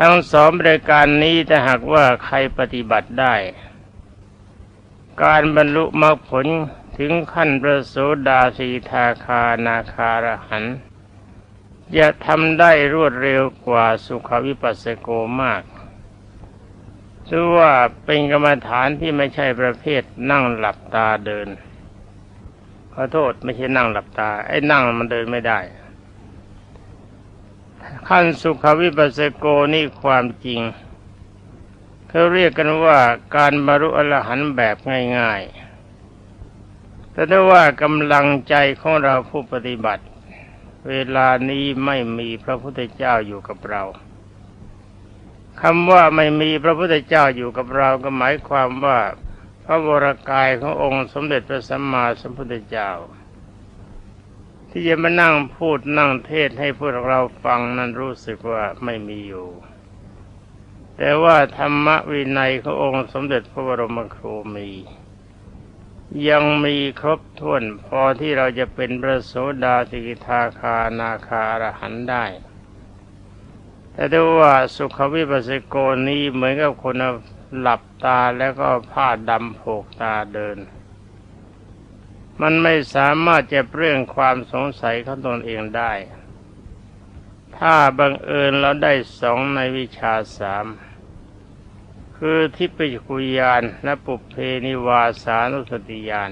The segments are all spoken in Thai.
ทั้งสองรายการนี้ถ้าหากว่าใครปฏิบัติได้ การบรรลุมรรคผลถึงขั้นประโสดาสีทาคานาคารหันจะทำได้รวดเร็วกว่าสุขวิปัสสโกมากถือว่าเป็นกรรมฐานที่ไม่ใช่ประเภทนั่งหลับตาเดิน ขอโทษไม่ใช่นั่งหลับตา ไอ้นั่งมันเดินไม่ได้ ขั้นสุขวิปัสสโกนี่ความจริงเขาเรียกกันว่าการบรรลุอรหันต์แบบง่ายๆ แต่ถ้าว่ากำลังใจของเราผู้ปฏิบัติ เวลานี้ไม่มีพระพุทธเจ้าอยู่กับเราคำว่าไม่มีพระพุทธเจ้าอยู่กับเราก็หมายความว่าพระวรากายขององค์สมเด็จพระสัมมาสัมพุทธเจ้า ที่จะมานั่งพูดนั่งเทศให้พวกเราฟังนั้นรู้สึกว่าไม่มีอยู่ แต่ว่าธรรมวินัยขององค์สมเด็จพระบรมครูมี ยังมีครบถ้วนพอที่เราจะเป็นพระโสดาสิกิทาคานาคาอรหันได้แต่ถ้ว่าสุขวิปัสสโกนี้เหมือนกับคนหลับตาแล้วก็ผ้าดำโผกตาเดิน มันไม่สามารถจะเรื่องความสงสัยของตนเองได้ ถ้าบังเอิญเราได้สองในวิชาสามคือทิพยคุยานและปุเพนิวาสานุสติยาน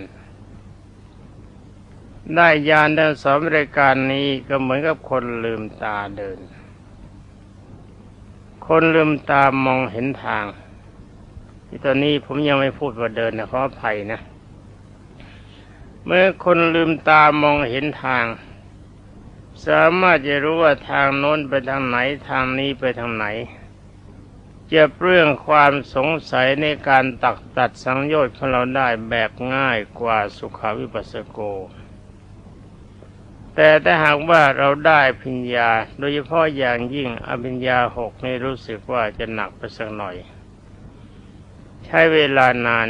ได้ยานทั้งสองรายการนี้ก็เหมือนกับคนลืมตาเดิน คนลืมตามองเห็นทาง ที่ตอนนี้ผมยังไม่พูดว่าเดินนะขออภัยนะ เมื่อคนลืมตามองเห็นทาง สามารถจะรู้ว่าทางโน้นไปทางไหนทางนี้ไปทางไหน จะเปรื่องความสงสัยในการตักตัดสังโยชน์ของเราได้แบบง่ายกว่าสุขาวิปัสสโก แต่ถ้าหากว่าเราได้พิญญา โดยเฉพาะอย่างยิ่งอภิญญาหกนี่รู้สึกว่าจะหนักไปสักหน่อย ใช้เวลานาน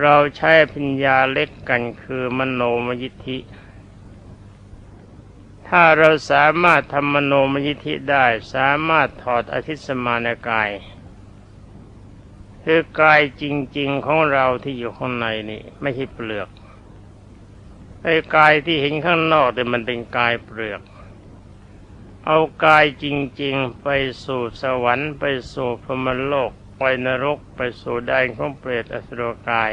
เราใช้พิญญาเล็กกันคือมโนมยิทธิ ถ้าเราสามารถทำมโนมยิทธิได้สามารถถอดอธิสมานกาย คือกายจริง ๆของเราที่อยู่ข้างในนี่ไม่ใช่เปลือกไอ้กายที่เห็นข้างนอกแต่มันเป็นกายเปลือก เอากายจริง ๆ ไปสู่สวรรค์ไปสู่พรหมโลก ไปนรกไปสู่แดนของเปรตอสุรกาย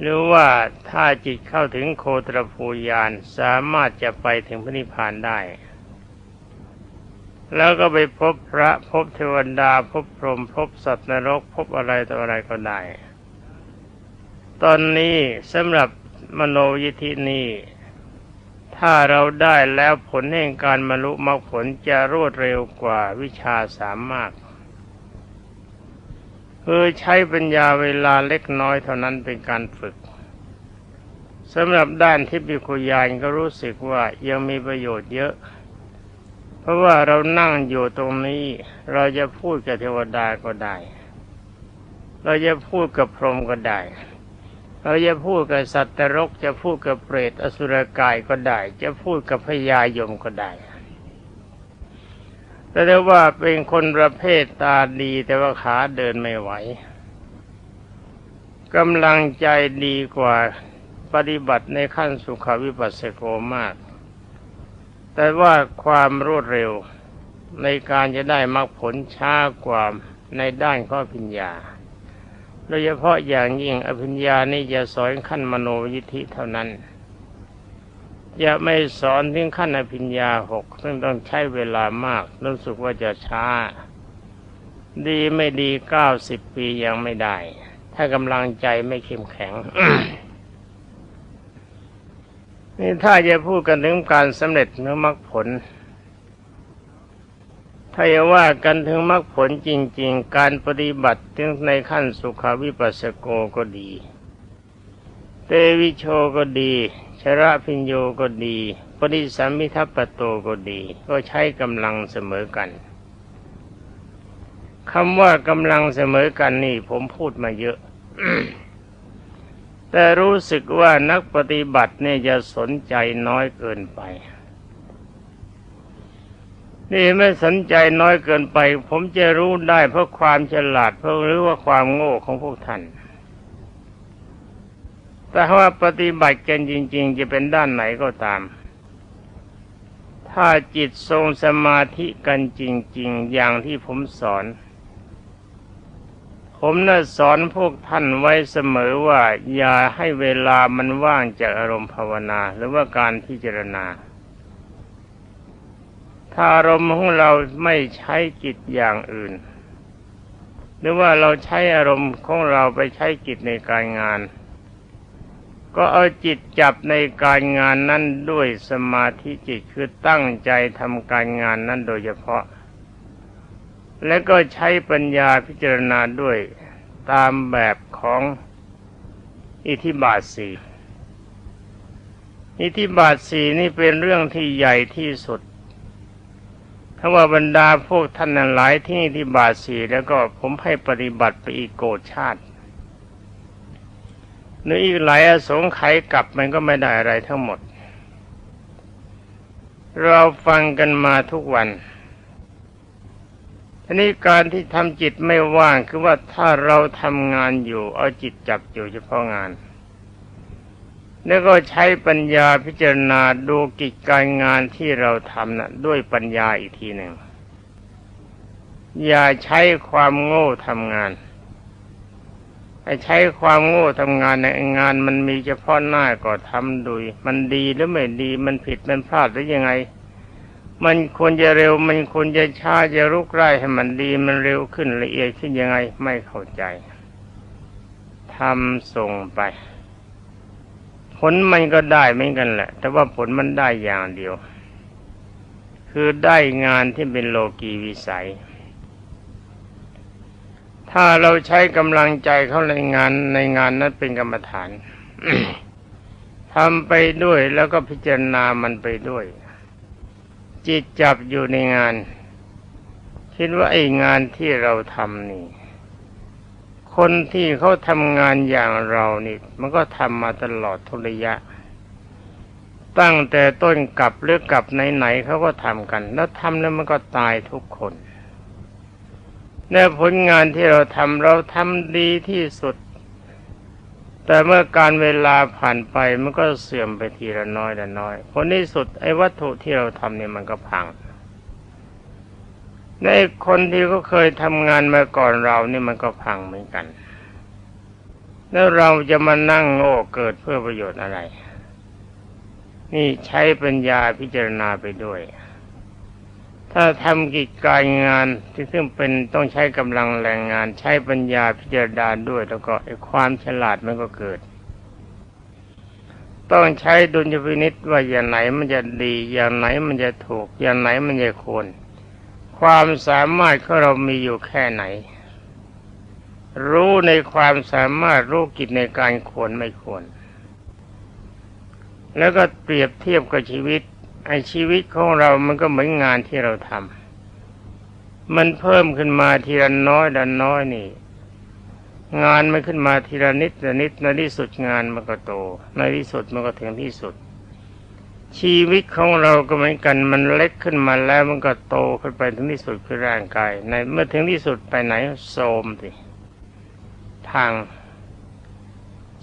หรือว่าถ้าจิตเข้าถึงโคตรภูยานสามารถจะไปถึงพระนิพพานได้ แล้วก็ไปพบพระพบเทวดาพบพรหมพบสัตว์นรก พบอะไรต่ออะไรก็ได้ ตอนนี้สำหรับมโนยิธินี้ถ้าเราได้แล้วผลแห่งการบรรลุมรรคผลจะรวดเร็วกว่าวิชาสามมาก คือใช้ปัญญาเวลาเล็กน้อยเท่านั้นเป็นการฝึกสำหรับด้านทิพยคุยานก็รู้สึกว่ายังมีประโยชน์เยอะ เพราะว่าเรานั่งอยู่ตรงนี้ เราจะพูดกับเทวดาก็ได้ เราจะพูดกับพรหมก็ได้ เราจะพูดกับสัตว์นรก จะพูดกับเปรตอสุรกายก็ได้ จะพูดกับพญายมก็ได้ แต่ได้ว่าเป็นคนประเภทตาดีแต่ว่าขาเดินไม่ไหวกำลังใจดีกว่าปฏิบัติในขั้นสุขวิปัสสโกมาก แต่ว่าความรวดเร็วในการจะได้มรรคผลช้ากว่าในด้านข้อพิญญา โดยเฉพาะอย่างยิ่งอภิญญานี่จะสอนขั้นมโนยิทธิเท่านั้น จะไม่สอนถึงขั้นอภิญญาหกซึ่งต้องใช้เวลามากรู้สึกว่าจะช้า ดีไม่ดีเก้าสิบปียังไม่ได้ ถ้ากำลังใจไม่เข้มแข็งนี่ถ้าจะพูดกันถึงการสำเร็จเนื้อมรรคผล ถ้าจะว่ากันถึงมรรคผลจริง ๆ การปฏิบัติถึงในขั้นสุขาวิปัสสโกก็ดี เตวิโชก็ดี ระพิญโยก็ดีปริสัมมิทัปโตก็ดี ก็ใช้กำลังเสมอกันคำว่ากำลังเสมอกันนี่ผมพูดมาเยอะ แต่รู้สึกว่านักปฏิบัติเนี่ยจะสนใจน้อยเกินไป นี่ไม่สนใจน้อยเกินไป ผมจะรู้ได้เพราะความฉลาดเพราะหรือว่าความโง่ของพวกท่าน แต่ว่าปฏิบัติกันจริง ๆ จะเป็นด้านไหนก็ตาม ถ้าจิตทรงสมาธิกันจริง ๆ อย่างที่ผมสอน ผมน่ะสอนพวกท่านไว้เสมอว่าอย่าให้เวลามันว่างจากอารมณ์ภาวนา หรือว่าการพิจารณา ถ้าอารมณ์ของเราไม่ใช้จิตอย่างอื่น หรือว่าเราใช้อารมณ์ของเราไปใช้จิตในการงาน ก็เอาจิตจับในการงานนั้นด้วยสมาธิจิตคือตั้งใจทำการงานนั้นโดยเฉพาะ และก็ใช้ปัญญาพิจารณาด้วยตามแบบของอิทธิบาทสี่อิทธิบาทสี่นี่เป็นเรื่องที่ใหญ่ที่สุด ถ้าว่าบรรดาพวกท่านหลายที่อิทธิบาทสี่แล้วก็ผมให้ปฏิบัติไปอีกโกรธชาติ หรืออีกหลายอสงไขยกลับมันก็ไม่ได้อะไรทั้งหมด เราฟังกันมาทุกวันทีนี้การที่ทำจิตไม่ว่างคือว่าถ้าเราทำงานอยู่ เอาจิตจับอยู่เฉพาะงาน แล้วก็ใช้ปัญญาพิจารณาดูกิจการงานที่เราทำน่ะด้วยปัญญาอีกทีหนึ่งอย่าใช้ความโง่ทำงาน ให้ใช้ความโง่ทำงานในงานมันมีเฉพาะหน้าก็ทำดูมันดีหรือไม่ดีมันผิดมันพลาดหรือยังไง มันควรจะเร็ว มันควรจะช้าจะรุกไร่ให้มันดีมันเร็วขึ้นละเอียดขึ้นยังไงไม่เข้าใจทำส่งไป ผลมันก็ได้เหมือนกันแหละ แต่ว่าผลมันได้อย่างเดียว คือได้งานที่เป็นโลกีวิสัย ถ้าเราใช้กำลังใจเข้าในงานในงานนั้นเป็นกรรมฐานทำไปด้วยแล้วก็พิจารณามันไปด้วย จิตจับอยู่ในงาน คิดว่าไอ้งานที่เราทำนี่ คนที่เขาทำงานอย่างเรานี่ มันก็ทำมาตลอดทุระยะ ตั้งแต่ต้นกลับหรือกลับไหนๆเขาก็ทำกัน แล้วทำแล้วมันก็ตายทุกคน ในผลงานที่เราทำเราทำดีที่สุด แต่เมื่อการเวลาผ่านไปมันก็เสื่อมไปทีละน้อยละน้อย ผลที่สุดไอ้วัตถุที่เราทำเนี่ยมันก็พังในคนที่ก็เคยทำงานมาก่อนเราเนี่ยมันก็พังเหมือนกัน แล้วเราจะมานั่งโง่เกิดเพื่อประโยชน์อะไร นี่ใช้ปัญญาพิจารณาไปด้วย ถ้าทำกิจการงานที่ซึ่งเป็นต้องใช้กำลังแรงงาน ใช้ปัญญาพิจารณาด้วย แล้วก็ไอ้ความฉลาดมันก็เกิด ต้องใช้ดุลยพินิษว่าอย่างไหนมันจะดี อย่างไหนมันจะถูก อย่างไหนมันจะควรความสามารถของเรามีอยู่แค่ไหน รู้ในความสามารถรู้กิจในการควรไม่ควร แล้วก็เปรียบเทียบกับชีวิต ไอชีวิตของเรามันก็เหมือนงานที่เราทำมันเพิ่มขึ้นมาทีละน้อยละน้อยนี่ งานมันขึ้นมาทีละนิดละนิดในที่สุดงานมันก็โต ในที่สุดมันก็ถึงที่สุด ชีวิตของเราก็เหมือนกันมันเล็กขึ้นมาแล้วมันก็โตขึ้นไปถึงที่สุดคือร่างกาย ในเมื่อถึงที่สุดไปไหนโทมสิพัง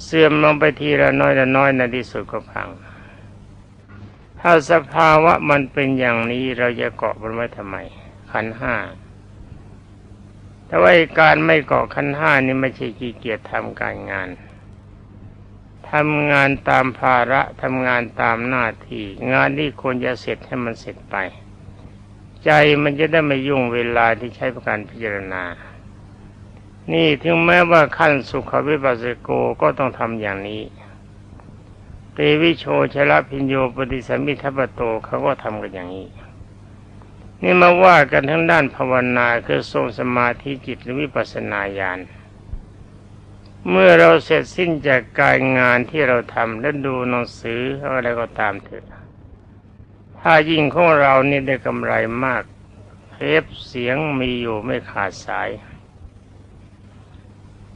เสื่อมลงไปทีละน้อยละน้อยในที่สุดก็พัง ถ้าสภาวะมันเป็นอย่างนี้เราจะเกาะมันไว้ทำไม ขันห้าแต่ว่าการไม่เกาะขันห้านี่ไม่ใช่ขี้เกียจทำการงานทำงานตามภาระทำงานตามหน้าที่ งานที่ควรจะเสร็จให้มันเสร็จไป ใจมันจะได้ไม่ยุ่งเวลาที่ใช้ประการพิจารณา นี่ถึงแม้ว่าขั้นสุขวิปัสสโกก็ต้องทำอย่างนี้ เตวิโชชลพิญโยปฏิสัมมิทัปโตเขาก็ทำกันอย่างนี้ นี่มาว่ากันทั้งด้านภาวนาคือทรงสมาธิจิตหรือวิปัสสนาญาณเมื่อเราเสร็จสิ้นจากการงานที่เราทำและดูหนังสืออะไรก็ตามเถอะถ้ายิ่งของเรานี่ได้กำไรมากเทปเสียงมีอยู่ไม่ขาดสาย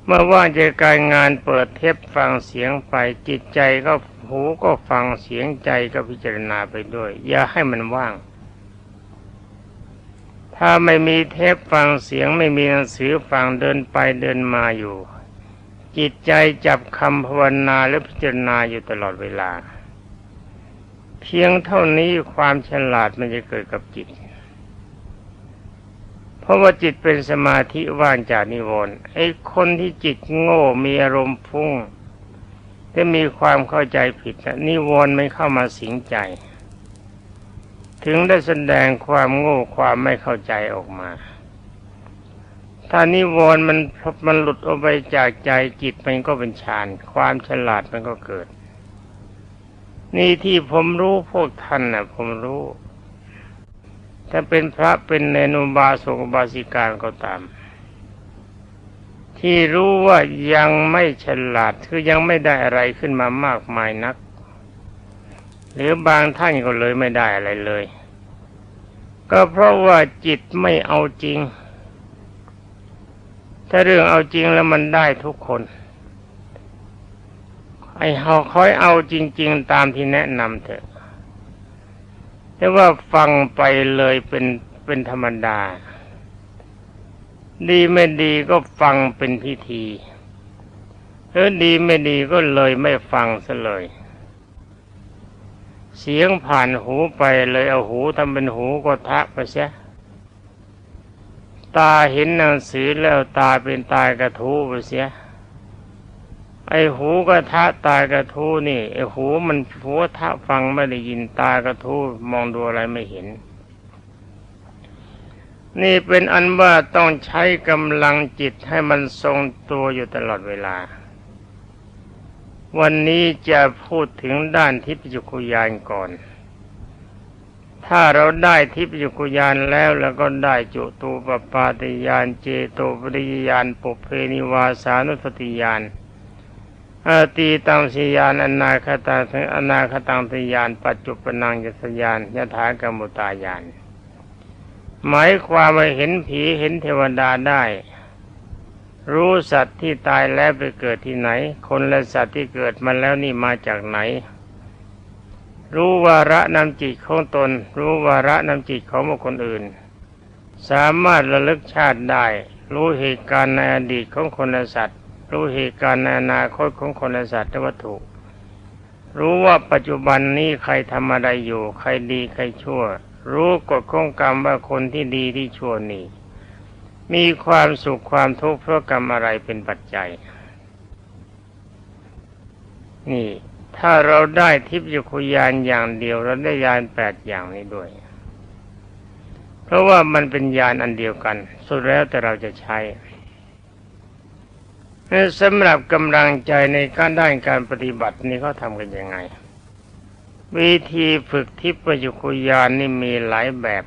เมื่อว่างจากการงานเปิดเทปฟังเสียงไปจิตใจก็ หูก็ฟังเสียงใจก็พิจารณาไปด้วย อย่าให้มันว่าง ถ้าไม่มีเทปฟังเสียงไม่มีหนังสือฟังเดินไปเดินมาอยู่ จิตใจจับคำภาวนาและพิจารณาอยู่ตลอดเวลา เพียงเท่านี้ความฉลาดมันจะเกิดกับจิตเพราะว่าจิตเป็นสมาธิว่างจากนิวรณ์ไอ้คนที่จิตโง่มีอารมณ์ฟุ้ง จะมีความเข้าใจผิดนะนิวรณ์ไม่เข้ามาสิงใจ ถึงได้แสดงความโง่ความไม่เข้าใจออกมา ถ้านิวรณ์มันมันหลุดออกไปจากใจจิตมันก็เป็นฌานความฉลาดมันก็เกิด นี่ที่ผมรู้พวกท่านนะผมรู้ ถ้าเป็นพระเป็นเนนุบาสกบาสิการก็ตาม ที่รู้ว่ายังไม่ฉลาดคือยังไม่ได้อะไรขึ้นมามากมายนัก หรือบางท่านก็เลยไม่ได้อะไรเลย ก็เพราะว่าจิตไม่เอาจริง ถ้าเรื่องเอาจริงแล้วมันได้ทุกคนไอ้เฮาคอยเอาจริง ๆ ตามที่แนะนำเถอะแต่ว่าฟังไปเลยเป็นเป็นธรรมดา ดีไม่ดีก็ฟังเป็นพิธีเออดีไม่ดีก็เลยไม่ฟังซะเลย เสียงผ่านหูไปเลยเอาหูทำเป็นหูก็ทะไปเสียตาเห็นหนังสือแล้วตาเป็นตากระทูไปเสีย ไอหูกระทะตากระทูนี่ไอหูมันหัวทะฟังไม่ได้ยินตากระทูมองดูอะไรไม่เห็น นี่เป็นอันว่าต้องใช้กำลังจิตให้มันทรงตัวอยู่ตลอดเวลา วันนี้จะพูดถึงด้านทิพยคุยานก่อน ถ้าเราได้ทิพยคุยานแล้วแล้วก็ได้จุตูปปาติยานเจโตปริยานปุเพนิวาสานุสติยานอาตีตังสิยานอนาคตังอนาคตังติยาน ปัจจุปนังยสยานยถากรรมุตายาน หมายความว่าเห็นผีเห็นเทวดาได้ รู้สัตว์ที่ตายแล้วไปเกิดที่ไหน คนและสัตว์ที่เกิดมาแล้วนี่มาจากไหน รู้วาระนำจิตของตน รู้วาระนำจิตของบุคคลอื่น สามารถระลึกชาติได้ รู้เหตุการณ์ในอดีตของคนและสัตว์ รู้เหตุการณ์ในอนาคตของคนและสัตว์และวัตถุ รู้ว่าปัจจุบันนี้ใครทำอะไรอยู่ ใครดีใครชั่ว รู้กฎของกรรมว่าคนที่ดีที่ชั่วนี่มีความสุขความทุกข์เพราะกรรมอะไรเป็นปัจจัย นี่ ถ้าเราได้ทิพยคุยานอย่างเดียวเราได้ยานแปดอย่างนี้ด้วย เพราะว่ามันเป็นยานอันเดียวกัน สุดแล้วแต่เราจะใช้สำหรับกำลังใจในการด้านการปฏิบัตินี่เขาทำกันยังไง วิธีฝึกทิพยคุยานนี่มีหลายแบบ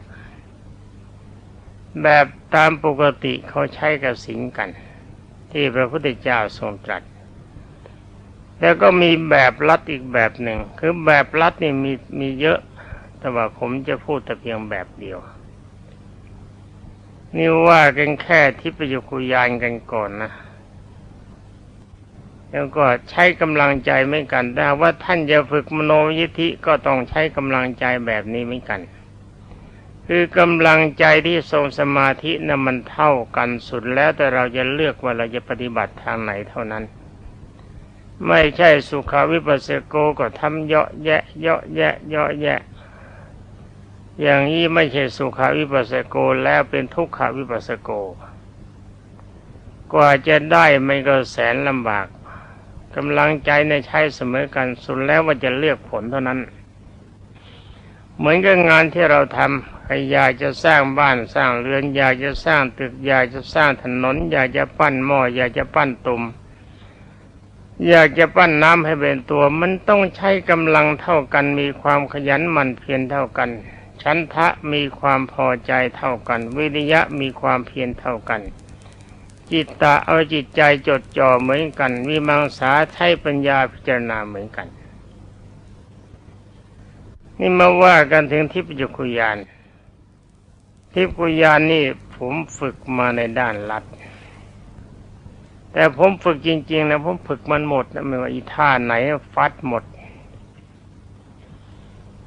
แบบตามปกติเขาใช้กับสิงกัน ที่พระพุทธเจ้าทรงตรัส แล้วก็มีแบบลัดอีกแบบหนึ่ง คือแบบลัดนี่มีมีเยอะ แต่ว่าผมจะพูดแต่เพียงแบบเดียว นี่ว่ากันแค่ทิพยคุยานกันก่อนนะ แล้วก็ใช้กำลังใจไม่กันถ้าว่าท่านจะฝึกมโนยิธิก็ต้องใช้กำลังใจแบบนี้ไม่กัน คือกำลังใจที่ทรงสมาธินะ่ะมันเท่ากันสุดแล้วแต่เราจะเลือกว่าเราจะปฏิบัติทางไหนเท่านั้น ไม่ใช่สุขาวิปัสสโกก็ทำเยาะแยะเยาะแยะเยาะแยะ อย่างนี้ไม่ใช่สุขาวิปัสสโกแล้วเป็นทุกขาวิปัสสโก กว่าจะได้ไม่ก็แสนลำบาก กำลังใจในใช้เสมอกันสุดแล้วว่าจะเลือกผลเท่านั้น เหมือนกับงานที่เราทำใครอยากจะสร้างบ้านสร้างเรือน อยากจะสร้างตึกอยากจะสร้างถนน อยากจะปั้นหม้ออยากจะปั้นตุ่มอยากจะปั้นน้ำให้เป็นตัวมันต้องใช้กำลังเท่ากันมีความขยันหมั่นเพียรเท่ากัน ชั้นทะมีความพอใจเท่ากัน วิริยะมีความเพียรเท่ากัน จิตตะเอาจิตใจจดจ่อเหมือนกัน มีมังสาใช้ปัญญาพิจารณาเหมือนกัน นี่มาว่ากันถึงทิพยคุยานทิพยคุยานนี่ผมฝึกมาในด้านลัด แต่ผมฝึกจริงๆนะผมฝึกมันหมดนะไม่ว่าอีท่าไหนฟัดหมด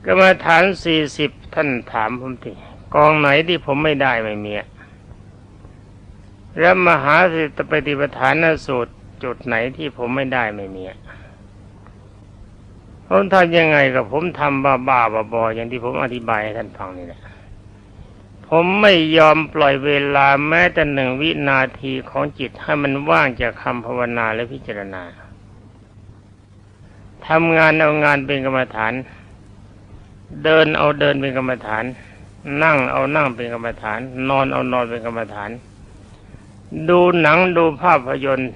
ก็มาฐานสี่สิบท่านถามผมทีกองไหนที่ผมไม่ได้ไม่มีอะ แล้วมหาสติปฏิปทานสูตรจุดไหนที่ผมไม่ได้ไม่มีผมทำยังไงกับผมทำบ้าบ้าๆบอๆอย่างที่ผมอธิบายให้ท่านฟังนี่แหละผมไม่ยอมปล่อยเวลาแม้แต่หนึ่งวินาทีของจิตให้มันว่างจากคำภาวนาและพิจารณาทำงานเอางานเป็นกรรมฐาน เดินเอาเดินเป็นกรรมฐาน นั่งเอานั่งเป็นกรรมฐาน นอนเอานอนเป็นกรรมฐาน ดูหนังดูภาพยนตร์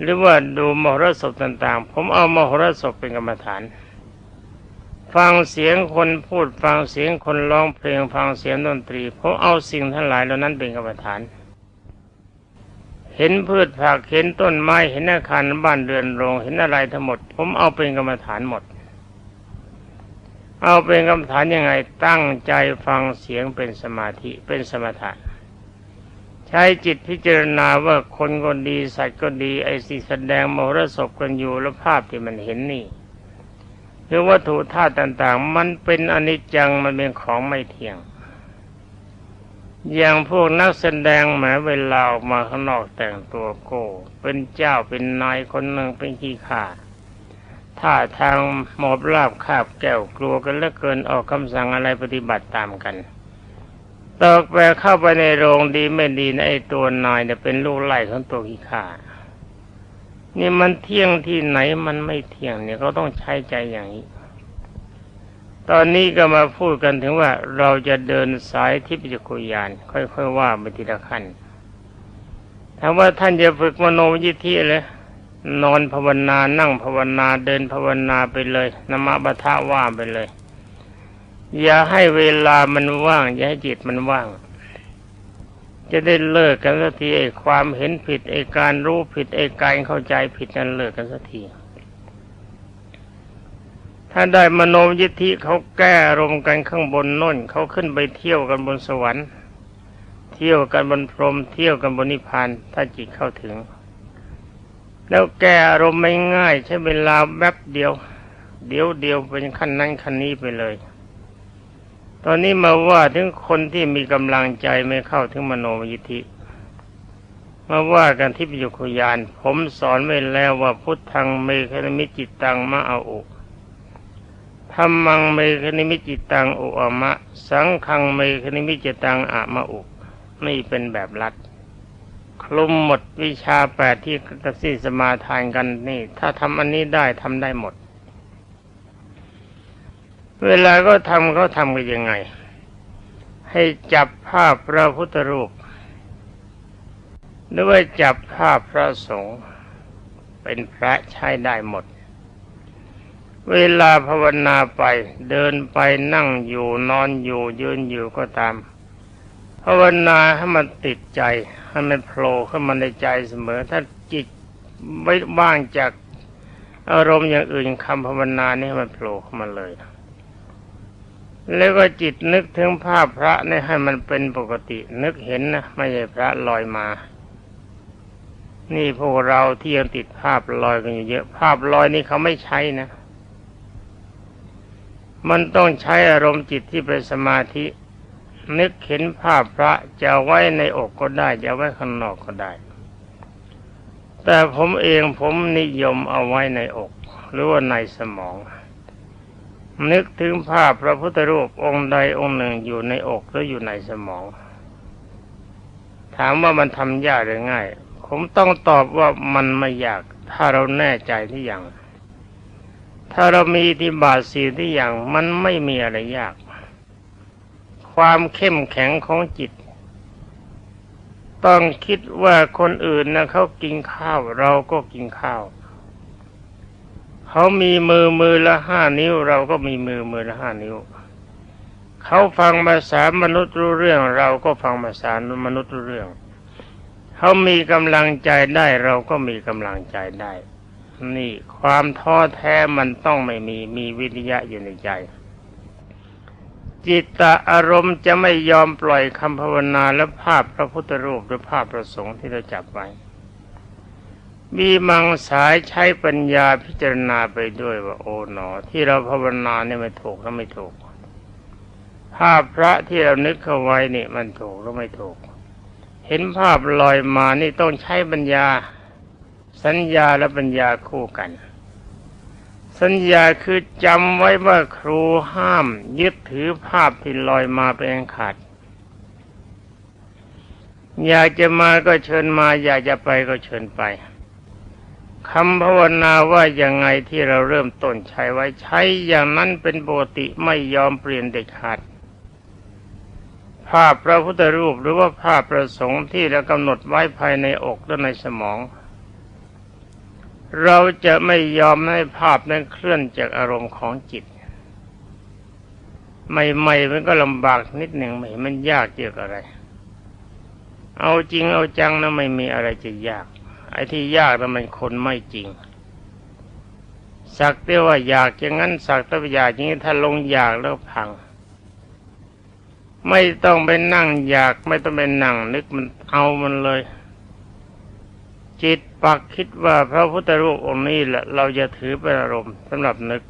หรือว่าดูมหรสพต่างๆ ผมเอามหรสพเป็นกรรมฐาน ฟังเสียงคนพูดฟังเสียงคนร้องเพลงฟังเสียงดนตรีผมเอาสิ่งทั้งหลายเหล่านั้นเป็นกรรมฐาน เห็นพืชผักเห็นต้นไม้เห็นอาคารบ้านเรือนโรงเห็นอะไรทั้งหมด ผมเอาเป็นกรรมฐานหมด เอาเป็นกรรมฐานยังไงตั้งใจฟังเสียงเป็นสมาธิเป็นสมถะ ใช้จิตพิจารณาว่าคนก็ดีสัตว์ก็ดีไอ้สิ่งแสดงมหรสพกันอยู่แล้วภาพที่มันเห็นนี่หรือวัตถุธาตุต่างๆ มันเป็นอนิจจังมันเป็นของไม่เที่ยง อย่างพวกนักแสดงแหมเวลาออกมาข้างนอกแต่งตัวโก้ เป็นเจ้าเป็นนายคนหนึ่งเป็นขี้ข่าท่าทางหมอบราบคาบแก้วกลัวกันเหลือเกินออกคำสั่งอะไรปฏิบัติตามกัน ตอกแปรเข้าไปในโรงดีไม่ดีนะไอ้ตัวนายเนี่ยเป็นลูกไล่ของตัวขี้ข่านี่มันเที่ยงที่ไหนมันไม่เที่ยงเนี่ยเขาต้องใช้ใจอย่างนี้ ตอนนี้ก็มาพูดกันถึงว่าเราจะเดินสายทิพยคุยาน ค่อยๆว่าไปทีละขั้นถามว่าท่านจะฝึกมโนยิทธิเลยนอนภาวนานั่งภาวนาเดินภาวนาไปเลยนมะบะทะว่าไปเลย อย่าให้เวลามันว่าง อย่าให้จิตมันว่าง จะได้เลิกกันสักทีไอ้ความเห็นผิดไอ้การรู้ผิดไอ้การเข้าใจผิดนั้นเลิกกันสักทีถ้าได้มโนยิทธิเขาแก้อารมณ์กันข้างบนน่นเขาขึ้นไปเที่ยวกันบนสวรรค์ เที่ยวกันบนพรหมเที่ยวกันบนนิพพานถ้าจิตเข้าถึง แล้วแก้อารมณ์ไม่ง่าย ใช้เวลาแป๊บเดียว เดี๋ยวเดียวเป็นขั้นนั้นขั้นนี้ไปเลย ตอนนี้มาว่าถึงคนที่มีกำลังใจไม่เข้าถึงมโนยิธิมาว่ากันที่ปิยุคยาน ผมสอนไว้แล้วว่าพุทธังเมฆนมิจิตตังมะอาอุธรรมังเมฆนิมิจิตตังอุอะมะ สังฆังเมฆนิมิจิตตังอะมะอุนี่เป็นแบบรัดคลุมหมดวิชาแปดที่กสิสมาทานกันนี่ ถ้าทำอันนี้ได้ทำได้หมด เวลาก็ทำเขาทำกันยังไง ให้จับภาพพระพุทธรูปหรือว่าจับภาพพระสงฆ์เป็นพระใช้ได้หมด เวลาภาวนาไปเดินไปนั่งอยู่นอนอยู่ยืนอยู่ก็ตาม ภาวนาให้มันติดใจให้มันโผล่ขึ้นมาในใจเสมอ ถ้าจิตไม่ว่างจากอารมณ์อย่างอื่นคำภาวนานี่มันโผล่เข้ามาเลย แล้วก็จิตนึกถึงภาพพระนี่ให้มันเป็นปกติ นึกเห็นนะไม่ใช่พระลอยมา นี่พวกเราที่ยังติดภาพลอยกันอยู่เยอะ ภาพลอยนี่เขาไม่ใช้นะ มันต้องใช้อารมณ์จิตที่เป็นสมาธิ นึกเห็นภาพพระจะไว้ในอกก็ได้ จะไว้ข้างนอกก็ได้ แต่ผมเองผมนิยมเอาไว้ในอก หรือว่าในสมอง นึกถึงภาพพระพุทธรูปองค์ใดองค์หนึ่งอยู่ในอกหรืออยู่ในสมอง ถามว่ามันทำยากหรือง่าย ผมต้องตอบว่ามันไม่ยาก ถ้าเราแน่ใจที่อย่าง ถ้าเรามีทีบาทสีที่อย่าง มันไม่มีอะไรยาก ความเข้มแข็งของจิต ต้องคิดว่าคนอื่นนะเขากินข้าว เราก็กินข้าว เขามีมือมือละห้านิ้ว เราก็มีมือมือละห้านิ้ว เขาฟังภาษามนุษย์รู้เรื่อง เราก็ฟังภาษามนุษย์รู้เรื่อง เขามีกำลังใจได้เราก็มีกำลังใจได้ นี่ความท้อแท้มันต้องไม่มีมีวิริยะอยู่ในใจ จิตตะอารมณ์จะไม่ยอมปล่อยคำภาวนาและภาพพระพุทธรูปหรือภาพประสงค์ที่เราจับไว้ มีมังสายใช้ปัญญาพิจารณาไปด้วยว่าโอ๋หนอ ที่เราภาวนาเนี่ยไม่ถูกแล้วไม่ถูกภาพพระที่เรานึกเข้าไว้นี่มันถูกหรือไม่ถูก เห็นภาพลอยมานี่ต้องใช้ปัญญา สัญญาและปัญญาคู่กัน สัญญาคือจำไว้ว่าครูห้าม ยึดถือภาพที่ลอยมาเป็นขาดอยากจะมาก็เชิญมา อยากจะไปก็เชิญไป คำภาวนาว่ายังไงที่เราเริ่มต้นใช้ไว้ใช้อย่างนั้นเป็นปกติไม่ยอมเปลี่ยนเด็ดขาดภาพพระพุทธรูปหรือว่าภาพประสงค์ที่เรากำหนดไว้ภายในอกและในสมอง เราจะไม่ยอมให้ภาพนั้นเคลื่อนจากอารมณ์ของจิต ใหม่ๆมันก็ลำบากนิดหนึ่งไม่มันยากเกี่ยวกับอะไร เอาจริงเอาจังนะไม่มีอะไรจะยาก ไอ้ที่ยากนะมันคนไม่จริง สักแต่ว่าอยากอย่างนั้นสักแต่ว่าอยากอย่างนี้ถ้าลงอยากแล้วพัง ไม่ต้องไปนั่งอยากไม่ต้องไปนั่งนึกมันเอามันเลย จิตปักคิดว่าพระพุทธรูปองค์นี้แหละเราจะถือเป็นอารมณ์สำหรับนึก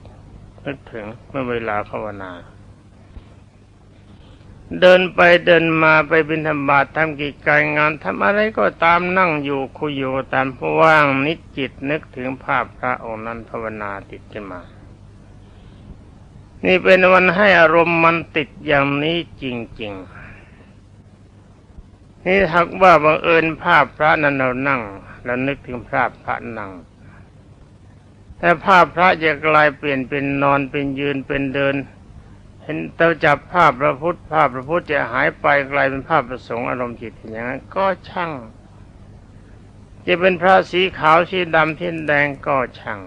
นึกถึงเมื่อเวลาภาวนา เดินไปเดินมาไปบิณฑบาตทำกิจการงานทำอะไรก็ตามนั่งอยู่คุยอยู่ตามเพราะว่างนิจจิตนึกถึงภาพพระองค์นั้นภาวนาติดขึ้นมา นี่เป็นวันให้อารมณ์มันติดอย่างนี้จริง ๆ นี่ถักว่าบังเอิญภาพพระนั้นเรานั่ง แล้วนึกถึงภาพพระนั่งแต่ภาพพระจะกลายเปลี่ยนเป็นนอนเป็นยืนเป็นเดิน เห็นเราจับภาพพระพุทธภาพพระพุทธจะหายไปกลายเป็นภาพประสงค์อารมณ์จิตอย่างนั้นก็ช่าง จะเป็นพระสีขาวสีดำที่แดงก็ช่าง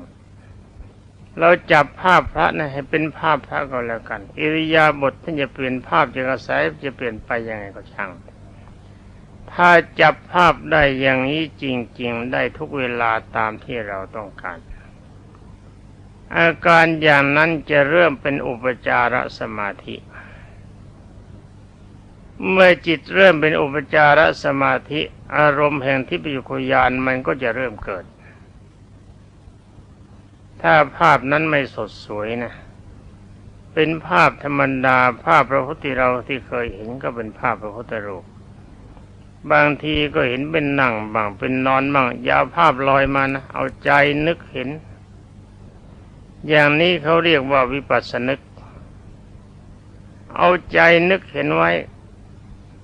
เราจับภาพพระนะให้เป็นภาพพระก็แล้วกัน อิริยาบถท่านจะเปลี่ยนภาพจะกระแสจะเปลี่ยนไปยังไงก็ช่าง ถ้าจับภาพได้อย่างนี้จริง ๆ ได้ทุกเวลาตามที่เราต้องการ อาการอย่างนั้นจะเริ่มเป็นอุปจารสมาธิ เมื่อจิตเริ่มเป็นอุปจารสมาธิ อารมณ์แห่งที่ปยุยานมันก็จะเริ่มเกิด ถ้าภาพนั้นไม่สดสวยนะ เป็นภาพธรรมดาภาพพระพุทธเราที่เคยเห็นก็เป็นภาพพระพุทธรูปบางทีก็เห็นเป็นนั่งบางเป็นนอนบางยาวภาพลอยมานะเอาใจนึกเห็น อย่างนี้เขาเรียกว่าวิปัสสนึก เอาใจนึกเห็นไว้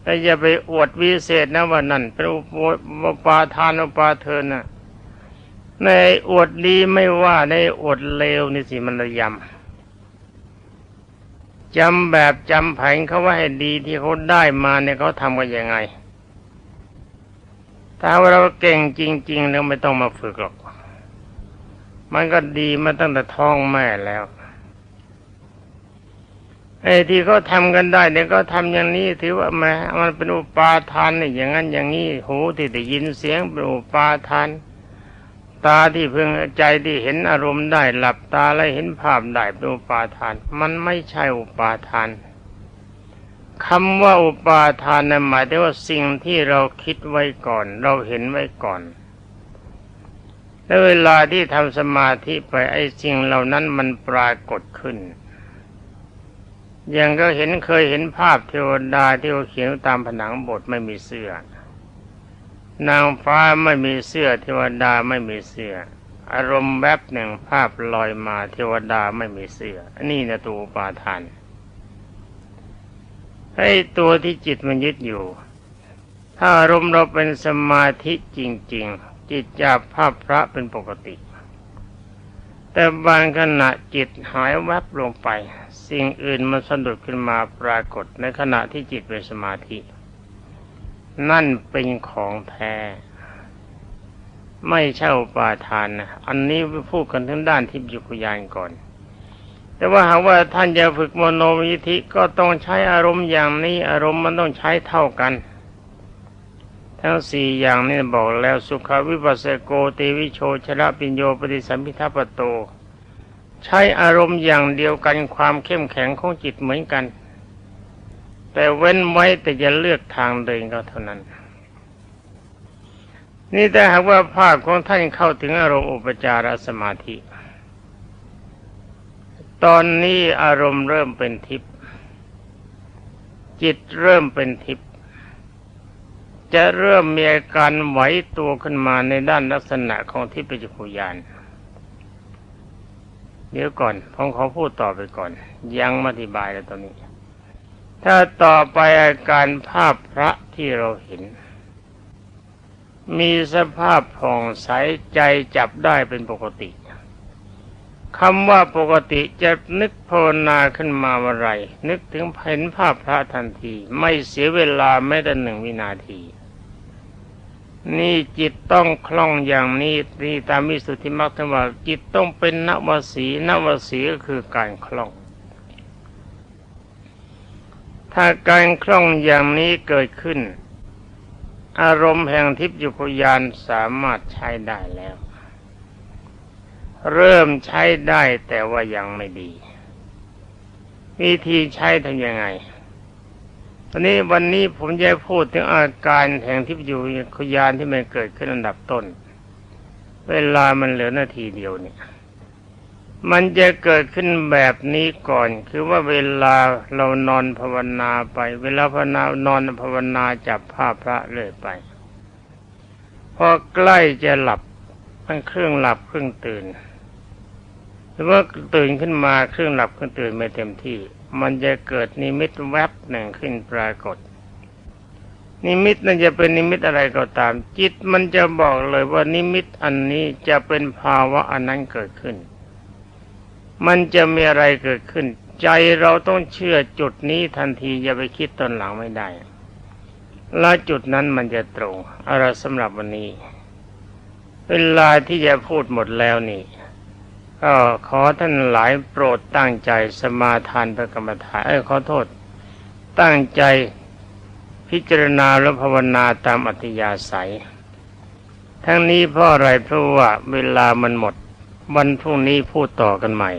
แต่อย่าไปอวดวิเศษนะว่านั่นเป็นอุปาทานอุปาเทินนะในอวดดีไม่ว่าในอวดเลวนี่สิมันระยำจำแบบจำแผงเขาว่าให้ดีที่เขาได้มาเนี่ยเขาทำกันยังไง ถ้าว่าเราเก่งจริง ๆ แล้วไม่ต้องมาฝึกหรอก มันก็ดีมาตั้งแต่ท้องแม่แล้วไอ้ที่เขาทำกันได้เนี่ยก็ทำอย่างนี้ถือว่าแม้มันเป็นอุปาทานเนี่ยอย่างนั้นอย่างนี้หูที่ได้ยินเสียงเป็นอุปาทาน ตาที่เพิ่งใจที่เห็นอารมณ์ได้หลับตาแล้วเห็นภาพได้เป็นอุปาทาน มันไม่ใช่อุปาทานคำว่าอุปาทานนั้นหมายถึงว่าสิ่งที่เราคิดไว้ก่อน เราเห็นไว้ก่อน แล้วเวลาที่ทำสมาธิไปไอ้สิ่งเหล่านั้นมันปรากฏขึ้นอย่างก็เห็นเคยเห็นภาพเทวดาที่เขาเขียนตามผนังบสถ์ไม่มีเสื้อ นางฟ้าไม่มีเสื้อ เทวดาไม่มีเสื้อ อารมณ์แบบหนึ่งภาพลอยมาเทวดาไม่มีเสื้อนนี้นะตัวปาทานไอ้ตัวที่จิตมันยึดอยู่ ถ้าอารมณ์เราเป็นสมาธิจริง ๆ จิตจับภาพพระเป็นปกติ แต่บางขณะจิตหายแวบลงไป สิ่งอื่นมันสะดุดขึ้นมาปรากฏในขณะที่จิตเป็นสมาธิ นั่นเป็นของแท้ ไม่ใช่อุปาทานนะอันนี้พูดกันทั้งด้านทิพยุคยานก่อนแต่ว่าหากว่าท่านจะฝึกมโนวิธิก็ต้องใช้อารมณ์อย่างนี้อารมณ์มันต้องใช้เท่ากัน ทั้งสี่อย่างนี้บอกแล้วสุขวิปัสสโกเตวิโชชระปิญโยปฏิสัมพิทัปโต ใช้อารมณ์อย่างเดียวกันความเข้มแข็งของจิตเหมือนกัน แต่เว้นไว้แต่จะเลือกทางเดินก็เท่านั้น นี่แต่หากว่าภาคของท่านเข้าถึงอารมณ์อุปจารสมาธิ ตอนนี้อารมณ์เริ่มเป็นทิพย์จิตเริ่มเป็นทิพย จะเริ่มมีอาการไหวตัวขึ้นมาในด้านลักษณะของทิพยคุยานเดี๋ยวก่อนผมขอพูดต่อไปก่อน ยังไม่อธิบายแล้วตอนนี้ ถ้าต่อไปอาการภาพพระที่เราเห็น มีสภาพผ่องใสใจจับได้เป็นปกติ คำว่าปกติจะนึกภาวนาขึ้นมาเมื่อไรนึกถึงเห็นภาพพระทันที ไม่เสียเวลาแม้แต่หนึ่งวินาที นี่จิตต้องคล่องอย่างนี้นี่ตามมิสุทธิมรรคท่านว่าจิตต้องเป็นนวสีนวสีก็คือการคล่อง ถ้าการคล่องอย่างนี้เกิดขึ้น อารมณ์แห่งทิพยุคยานสามารถใช้ได้แล้ว เริ่มใช้ได้แต่ว่ายังไม่ดี วิธีใช้ทำยังไงตอนนี้วันนี้ผมจะพูดถึงอาการแห่งทิพยุคยานที่มันเกิดขึ้นอันดับต้น เวลามันเหลือนาทีเดียวเนี่ย มันจะเกิดขึ้นแบบนี้ก่อน คือว่าเวลาเรานอนภาวนาไป เวลาภาวนานอนภาวนาจับภาพพระเรื่อยไป พอใกล้จะหลับมันเครื่องหลับเครื่องตื่น หรือว่าตื่นขึ้นมาเครื่องหลับเครื่องตื่นไม่เต็มที่ มันจะเกิดนิมิตแวบหนึ่งขึ้นปรากฏ นิมิตนั่นจะเป็นนิมิตอะไรก็ตาม จิตมันจะบอกเลยว่านิมิตอันนี้จะเป็นภาวะอันนั้นเกิดขึ้น มันจะมีอะไรเกิดขึ้น ใจเราต้องเชื่อจุดนี้ทันทีอย่าไปคิดตอนหลังไม่ได้แล้วจุดนั้นมันจะตรงอะไรสำหรับวันนี้ เวลาที่จะพูดหมดแล้วนี่ ก็ขอท่านหลายโปรดตั้งใจสมาทานพระกรรมฐานเอ้ขอโทษ ตั้งใจพิจารณาและภาวนาตามอัธยาศัย ทั้งนี้เพราะอะไรเพราะว่าเวลามันหมด วันพรุ่งนี้พูดต่อกันใหม่